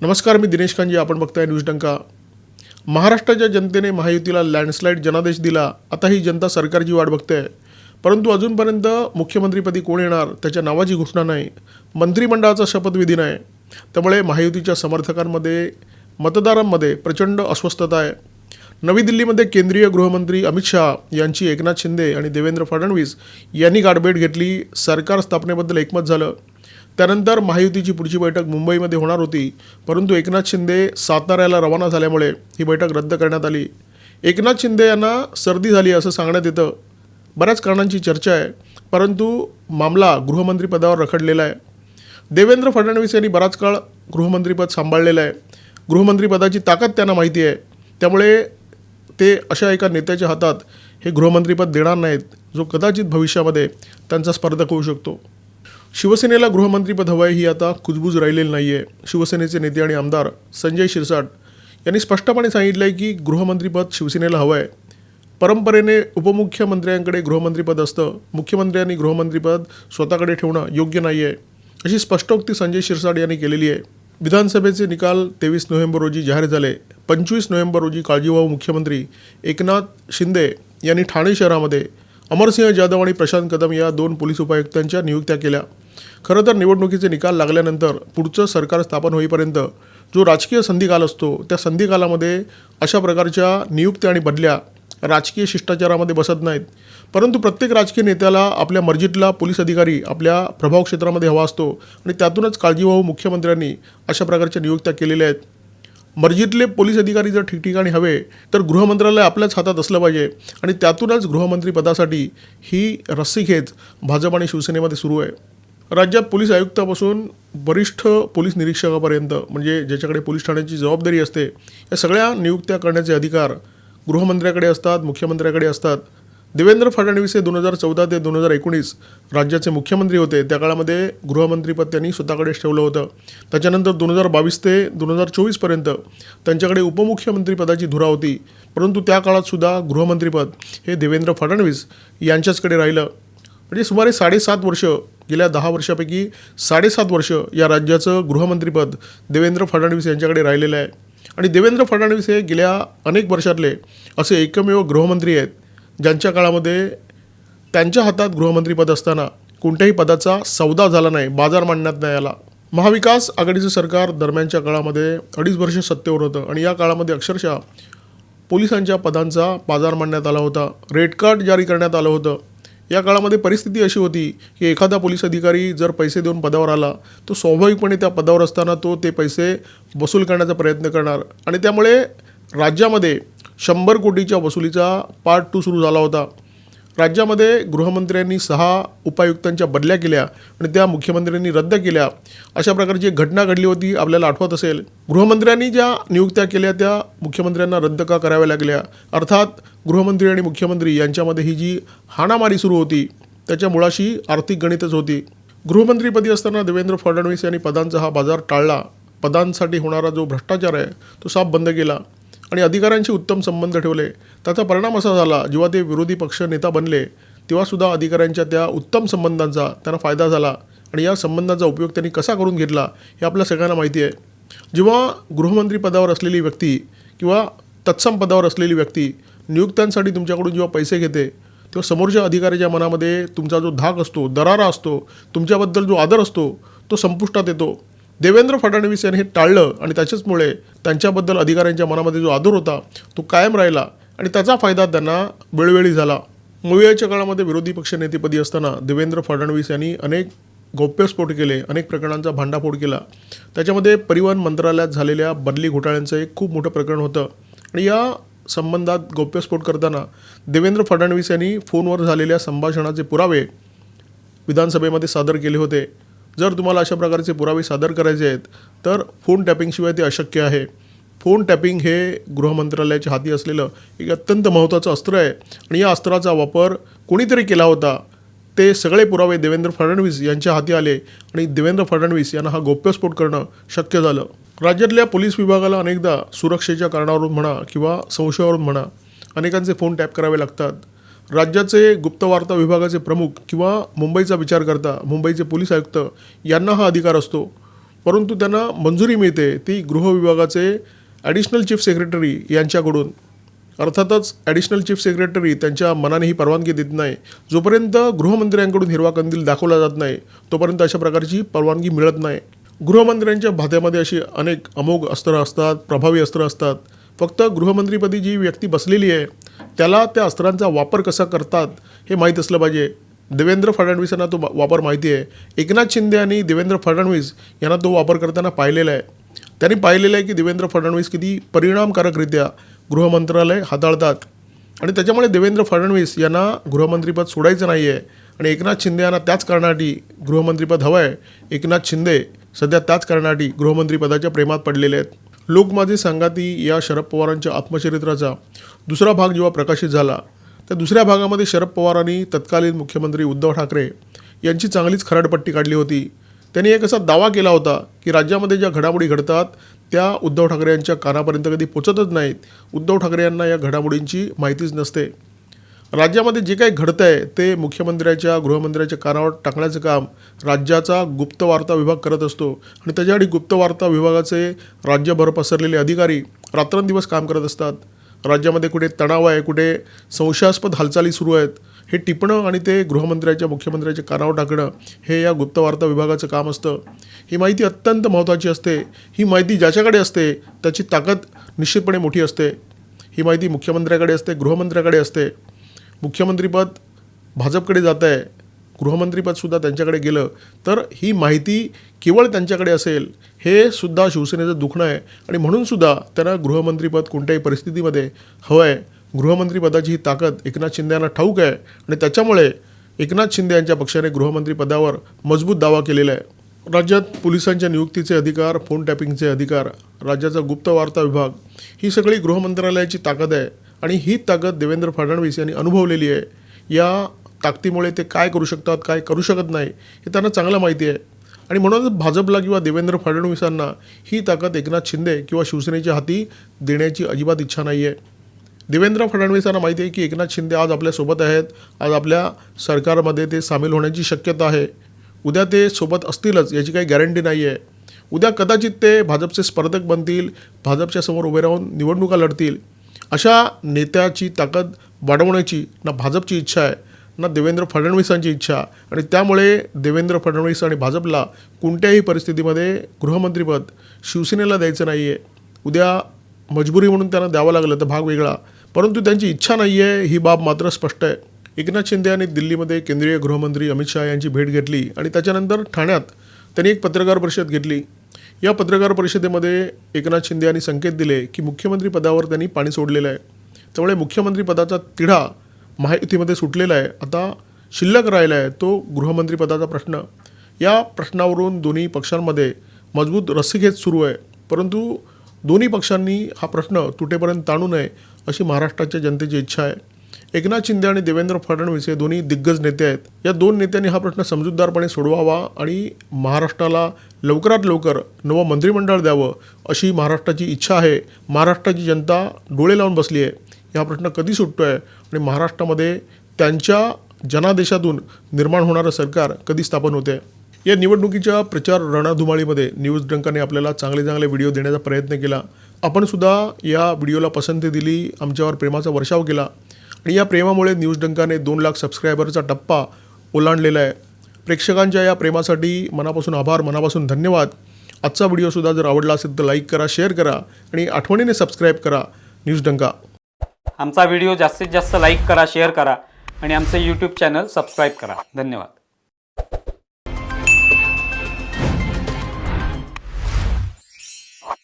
नमस्कार मी दिनेश कांजी आपण बघताय न्यूज डंका. महाराष्ट्राच्या जनतेने महायुतीला लँडस्लाईड जनादेश दिला. आता ही जनता सरकारची वाट बघते. परंतु अजूनपर्यंत मुख्यमंत्रीपदी कोण येणार त्याच्या नावाची घोषणा नाही. मंत्रिमंडळाचा शपथविधी नाही. त्यामुळे महायुतीच्या समर्थकांमध्ये मतदारांमध्ये प्रचंड अस्वस्थता आहे. नवी दिल्लीमध्ये केंद्रीय गृहमंत्री अमित शहा यांची एकनाथ शिंदे आणि देवेंद्र फडणवीस यांनी गाठभेट घेतली. सरकार स्थापनेबद्दल एकमत झालं. त्यानंतर महायुतीची पुढची बैठक मुंबईमध्ये होणार होती. परंतु एकनाथ शिंदे साताऱ्याला रवाना झाल्यामुळे ही बैठक रद्द करण्यात आली. एकनाथ शिंदे यांना सर्दी झाली असं सांगण्यात येतं. बऱ्याच कारणांची चर्चा आहे परंतु मामला गृहमंत्रीपदावर रखडलेला आहे. देवेंद्र फडणवीस यांनी बराच काळ गृहमंत्रीपद सांभाळलेलं आहे. गृहमंत्रीपदाची ताकद त्यांना माहिती आहे. त्यामुळे ते अशा एका नेत्याच्या हातात हे गृहमंत्रीपद देणार नाहीत जो कदाचित भविष्यामध्ये त्यांचा स्पर्धक होऊ शकतो. शिवसेनेला गृहमंत्रीपद हवं आहे ही आता कुजबूज राहिलेली नाही आहे शिवसेनेचे नेते आणि आमदार संजय शिरसाट यांनी स्पष्टपणे सांगितलं आहे की गृहमंत्रीपद शिवसेनेला हवं आहे परंपरेने उपमुख्यमंत्र्यांकडे गृहमंत्रीपद असतं मुख्यमंत्र्यांनी गृहमंत्रीपद स्वतःकडे ठेवणं योग्य नाही आहे अशी स्पष्टोक्ती संजय शिरसाट यांनी केलेली आहे. विधानसभेचे निकाल तेवीस नोव्हेंबर रोजी जाहीर झाले. पंचवीस नोव्हेंबर रोजी काळजीवाहू मुख्यमंत्री एकनाथ शिंदे यांनी ठाणे शहरामध्ये अमरसिंह जाधव आणि प्रशांत कदम या दोन पोलीस उपायुक्तांच्या नियुक्त्या केल्या. खरं तर निवडणुकीचे निकाल लागल्यानंतर पुढचं सरकार स्थापन होईपर्यंत जो राजकीय संधिकाल असतो त्या संधिकालामध्ये अशा प्रकारच्या नियुक्त्या आणि बदल्या राजकीय शिष्टाचारामध्ये बसत नाहीत. परंतु प्रत्येक राजकीय नेत्याला आपल्या मर्जीतला पोलीस अधिकारी आपल्या प्रभाव क्षेत्रामध्ये हवा असतो आणि त्यातूनच काळजीवाहू मुख्यमंत्र्यांनी अशा प्रकारच्या नियुक्त्या केलेल्या आहेत. मर्जीतले पोलीस अधिकारी जर ठिकठिकाणी हवे तर गृहमंत्रालय आपल्याच हातात असलं पाहिजे आणि त्यातूनच गृहमंत्री पदासाठी ही रस्सीखेच भाजप आणि शिवसेनेमध्ये सुरू आहे. राज्यात पोलीस आयुक्तापासून वरिष्ठ पोलीस निरीक्षकापर्यंत म्हणजे ज्याच्याकडे पोलीस ठाण्याची जबाबदारी असते या सगळ्या नियुक्त्या करण्याचे अधिकार गृहमंत्र्याकडे असतात मुख्यमंत्र्याकडे असतात. देवेंद्र फडणवीस हे दोन हजार चौदा ते दोन हजार एकोणीस राज्याचे मुख्यमंत्री होते. त्या काळामध्ये गृहमंत्रीपद त्यांनी स्वतःकडेच ठेवलं होतं. त्याच्यानंतर दोन हजार बावीस ते दोन हजार चोवीसपर्यंत त्यांच्याकडे उपमुख्यमंत्रीपदाची धुरा होती. परंतु त्या काळातसुद्धा गृहमंत्रीपद हे देवेंद्र फडणवीस यांच्याचकडे राहिलं. म्हणजे सुमारे साडेसात वर्ष गेल्या दहा वर्षापैकी साडेसात वर्ष या राज्याचं गृहमंत्रीपद देवेंद्र फडणवीस यांच्याकडे राहिलेलं आहे. आणि देवेंद्र फडणवीस हे गेल्या अनेक वर्षातले असे एकमेव गृहमंत्री आहेत ज्यांच्या काळामध्ये त्यांच्या हातात गृहमंत्रीपद असताना कोणत्याही पदाचा सौदा झाला नाही बाजार मांडण्यात नाही आला. महाविकास आघाडीचं सरकार दरम्यानच्या काळामध्ये अडीच वर्ष सत्तेवर होतं आणि या काळामध्ये अक्षरशः पोलिसांच्या पदांचा बाजार मांडण्यात आला होता रेड कार्ड जारी करण्यात आलं होतं. या काळामध्ये परिस्थिती अशी होती की एखादा पोलीस अधिकारी जर पैसे देऊन पदावर आला तो स्वाभाविकपणे त्या पदावर असताना तो ते पैसे वसूल करण्याचा प्रयत्न करणार. आणि त्यामुळे राज्यामध्ये शंभर कोटीच्या वसुलीचा पार्ट टू सुरू झाला होता. राज्यामध्ये गृहमंत्र्यांनी सहा उपायुक्तांच्या बदल्या केल्या आणि त्या मुख्यमंत्र्यांनी रद्द केल्या. अशा प्रकारची एक घटना घडली होती आपल्याला आठवत असेल. गृहमंत्र्यांनी ज्या नियुक्त्या केल्या त्या मुख्यमंत्र्यांना रद्द का कराव्या लागल्या? अर्थात गृहमंत्री आणि मुख्यमंत्री यांच्यामध्ये ही जी हाणामारी सुरू होती त्याच्या मुळाशी आर्थिक गणितच होती. गृहमंत्रीपदी असताना देवेंद्र फडणवीस यांनी पदांचा हा बाजार टाळला. पदांसाठी होणारा जो भ्रष्टाचार आहे तो साफ बंद केला. आणि अधिकाऱ्यांशी उत्तम संबंध ठेवले. त्याचा परिणाम असा झाला जेव्हा ते विरोधी पक्ष नेता बनले तेव्हासुद्धा अधिकाऱ्यांच्या त्या उत्तम संबंधांचा त्यांना फायदा झाला आणि या संबंधांचा उपयोग त्यांनी कसा करून घेतला हे आपल्या सगळ्यांना माहिती आहे. जेव्हा गृहमंत्री पदावर असलेली व्यक्ती किंवा तत्सम पदावर असलेली व्यक्ती नियुक्त्यांसाठी तुमच्याकडून जेव्हा पैसे घेते तेव्हा समोरच्या अधिकाऱ्याच्या मनामध्ये तुमचा जो धाक असतो दरारा असतो तुमच्याबद्दल जो आदर असतो तो संपुष्टात येतो. देवेंद्र फडणवीस यांनी हे टाळलं आणि त्याच्याचमुळे त्यांच्याबद्दल अधिकाऱ्यांच्या मनामध्ये जो आदर होता तो कायम राहिला आणि त्याचा फायदा त्यांना वेळोवेळी झाला. मुळव्याच्या काळामध्ये विरोधी पक्ष नेतेपदी असताना देवेंद्र फडणवीस यांनी अनेक गौप्यस्फोट केले अनेक प्रकरणांचा भांडाफोड केला. त्याच्यामध्ये परिवहन मंत्रालयात झालेल्या बदली घोटाळ्यांचं एक खूप मोठं प्रकरण होतं. आणि या संबंधात गौप्यस्फोट करताना देवेंद्र फडणवीस यांनी फोनवर झालेल्या संभाषणाचे पुरावे विधानसभेमध्ये सादर केले होते. जर तुम्हाला अशा प्रकारचे पुरावे सादर करायचे आहेत तर फोन टॅपिंगशिवाय ते अशक्य आहे. फोन टॅपिंग हे गृहमंत्रालयाच्या हाती असलेलं एक अत्यंत महत्त्वाचं अस्त्र आहे आणि या अस्त्राचा वापर कोणीतरी केला होता ते सगळे पुरावे देवेंद्र फडणवीस यांच्या हाती आले आणि देवेंद्र फडणवीस यांना हा गौप्यस्फोट करणं शक्य झालं. राज्यातल्या पोलीस विभागाला अनेकदा सुरक्षेच्या कारणावरून म्हणा किंवा संशयावरून म्हणा अनेकांचे फोन टॅप करावे लागतात. राज्याचे गुप्तवार्ता विभागाचे प्रमुख किंवा मुंबईचा विचार करता मुंबईचे पोलीस आयुक्त यांना हा अधिकार असतो. परंतु त्यांना मंजुरी मिळते ती गृह विभागाचे ॲडिशनल चीफ सेक्रेटरी यांच्याकडून. अर्थातच ॲडिशनल चीफ सेक्रेटरी त्यांच्या मनाने ही परवानगी देत नाही. जोपर्यंत गृहमंत्र्यांकडून हिरवा कंदील दाखवला जात नाही तोपर्यंत अशा प्रकारची परवानगी मिळत नाही. गृहमंत्र्यांच्या भात्यामध्ये अशी अनेक अमोघ अस्त्रं असतात प्रभावी अस्त्रं असतात. फक्त गृहमंत्रीपदी जी व्यक्ती बसलेली आहे त्याला त्या अस्त्रांचा वापर कसा करतात हे माहीत असलं पाहिजे. देवेंद्र फडणवीसांना तो वापर माहिती आहे. एकनाथ शिंदे आणि देवेंद्र फडणवीस यांना तो वापर करताना पाहिलेला आहे. त्यांनी पाहिलेलं आहे की देवेंद्र फडणवीस किती परिणामकारकरित्या गृहमंत्रालय हाताळतात. आणि त्याच्यामुळे देवेंद्र फडणवीस यांना गृहमंत्रीपद सोडायचं नाही आहे आणि एकनाथ शिंदे यांना त्याच कारणासाठी गृहमंत्रीपद हवं आहे एकनाथ शिंदे सध्या त्याच कारणासाठी गृहमंत्रीपदाच्या प्रेमात पडलेले आहेत. लोकमाजी संगाती या शरद पवारांच्या आत्मचरित्राचा दुसरा भाग जेव्हा प्रकाशित झाला त्या दुसऱ्या भागामध्ये शरद पवारांनी तत्कालीन मुख्यमंत्री उद्धव ठाकरे यांची चांगलीच खरडपट्टी काढली होती. त्यांनी एक असा दावा केला होता की राज्यामध्ये ज्या घडामोडी घडतात त्या उद्धव ठाकरे यांच्या कानापर्यंत कधी पोचतच नाहीत. उद्धव ठाकरे यांना या घडामोडींची माहितीच नसते. राज्यामध्ये जे काही घडतं आहे ते मुख्यमंत्र्याच्या गृहमंत्र्याच्या कानावर टाकण्याचं काम राज्याचा गुप्त वार्ता विभाग करत असतो. आणि त्याच्यासाठी गुप्त वार्ता विभागाचे राज्यभर पसरलेले अधिकारी रात्रंदिवस काम करत असतात. राज्यामध्ये कुठे तणाव आहे कुठे संशयास्पद हालचाली सुरू आहेत हे टिपणं आणि ते गृहमंत्र्याच्या मुख्यमंत्र्याच्या कानावर टाकणं हे या गुप्तवार्ता विभागाचं काम असतं. ही माहिती अत्यंत महत्त्वाची असते. ही माहिती ज्याच्याकडे असते त्याची ताकद निश्चितपणे मोठी असते. ही माहिती मुख्यमंत्र्याकडे असते गृहमंत्र्याकडे असते. मुख्यमंत्रीपद भाजपकडे जात आहे गृहमंत्रीपदसुद्धा त्यांच्याकडे गेलं तर ही माहिती केवळ त्यांच्याकडे असेल हे सुद्धा शिवसेनेचं दुखणं आहे. आणि म्हणूनसुद्धा त्यांना गृहमंत्रीपद कोणत्याही परिस्थितीमध्ये हवं आहे गृहमंत्रीपदाची ही ताकद एकनाथ शिंदे यांना ठाऊक आहे. आणि त्याच्यामुळे एकनाथ शिंदे यांच्या पक्षाने गृहमंत्रीपदावर मजबूत दावा केलेला आहे. राज्यात पोलिसांच्या नियुक्तीचे अधिकार फोन टॅपिंगचे अधिकार राज्याचा गुप्त वार्ता विभाग ही सगळी गृहमंत्रालयाची ताकद आहे. आणि ही ताकद देवेंद्र फडणवीस यांनी अनुभवलेली आहे. या ताकदीमुळे ते काय करू शकतात काय करू शकत नाही हे त्यांना चांगलं माहिती आहे. आणि म्हणूनच भाजपला किंवा देवेंद्र फडणवीसांना ही ताकद एकनाथ शिंदे किंवा शिवसेनेच्या हाती देण्याची अजिबात इच्छा नाही आहे देवेंद्र फडणवीसांना माहिती आहे की एकनाथ शिंदे आज आपल्यासोबत आहेत. आज आपल्या सरकारमध्ये ते सामील होण्याची शक्यता आहे. उद्या ते सोबत असतीलच याची काही गॅरंटी नाही आहे उद्या कदाचित ते भाजपचे स्पर्धक बनतील भाजपच्या समोर उभे राहून निवडणुका लढतील. अशा नेत्याची ताकद वाढवण्याची ना भाजपची इच्छा आहे ना देवेंद्र फडणवीसांची इच्छा. आणि त्यामुळे देवेंद्र फडणवीस आणि भाजपला कोणत्याही परिस्थितीमध्ये गृहमंत्रीपद शिवसेनेला द्यायचं नाही आहे उद्या मजबुरी म्हणून त्यांना द्यावं लागलं तर भाग वेगळा. परंतु त्यांची इच्छा नाही आहे ही बाब मात्र स्पष्ट आहे. एकनाथ शिंदे यांनी दिल्लीमध्ये केंद्रीय गृहमंत्री अमित शहा यांची भेट घेतली आणि त्याच्यानंतर ठाण्यात त्यांनी एक पत्रकार परिषद घेतली. या पत्रकार परिषदेमध्ये एकनाथ शिंदे यांनी संकेत दिले की मुख्यमंत्री पदावर त्यांनी पाणी सोडलेलं आहे. त्यामुळे मुख्यमंत्री पदाचा तिढा महायुतीमध्ये सुटलेला आहे. आता शिल्लक राहिला आहे तो गृहमंत्री पदाचा प्रश्न. या प्रश्नावरून दोन्ही पक्षांमध्ये मजबूत रस्सीखेच सुरू आहे. परंतु दोन्ही पक्षांनी हा प्रश्न तुटेपर्यंत ताणू नये अशी महाराष्ट्राच्या जनतेची इच्छा आहे. एकनाथ शिंदे आणि देवेंद्र फडणवीस हे दोन्ही दिग्गज नेते आहेत. या दोन नेत्यांनी हा प्रश्न समजूतदारपणे सोडवावा आणि महाराष्ट्राला लवकरात लवकर नवं मंत्रिमंडळ द्यावं अशी महाराष्ट्राची इच्छा आहे. महाराष्ट्राची जनता डोळे लावून बसली आहे. हा प्रश्न कधी सुटतो आहे आणि महाराष्ट्रामध्ये त्यांच्या जनादेशातून निर्माण होणारं सरकार कधी स्थापन होते? या निवडणुकीच्या प्रचार रणधुमाळीमध्ये न्यूज डंकाने आपल्याला चांगले चांगले व्हिडिओ देण्याचा प्रयत्न केला. आपण सुद्धा या व्हिडिओला पसंती दिली आमच्यावर प्रेमाचा वर्षाव केला. आणि या प्रेमामुळे न्यूज डंकाने दोन लाख सबस्क्रायबरचा टप्पा ओलांडलेला आहे. प्रेक्षकांच्या या प्रेमासाठी मनापासून आभार मनापासून धन्यवाद. आजचा व्हिडिओसुद्धा जर आवडला असेल तर लाईक करा शेअर करा आणि आठवणीने सबस्क्राईब करा न्यूज डंका आमचा व्हिडिओ जास्तीत जास्त लाईक करा शेअर करा आणि आमचं यूट्यूब चॅनल सबस्क्राईब करा. धन्यवाद.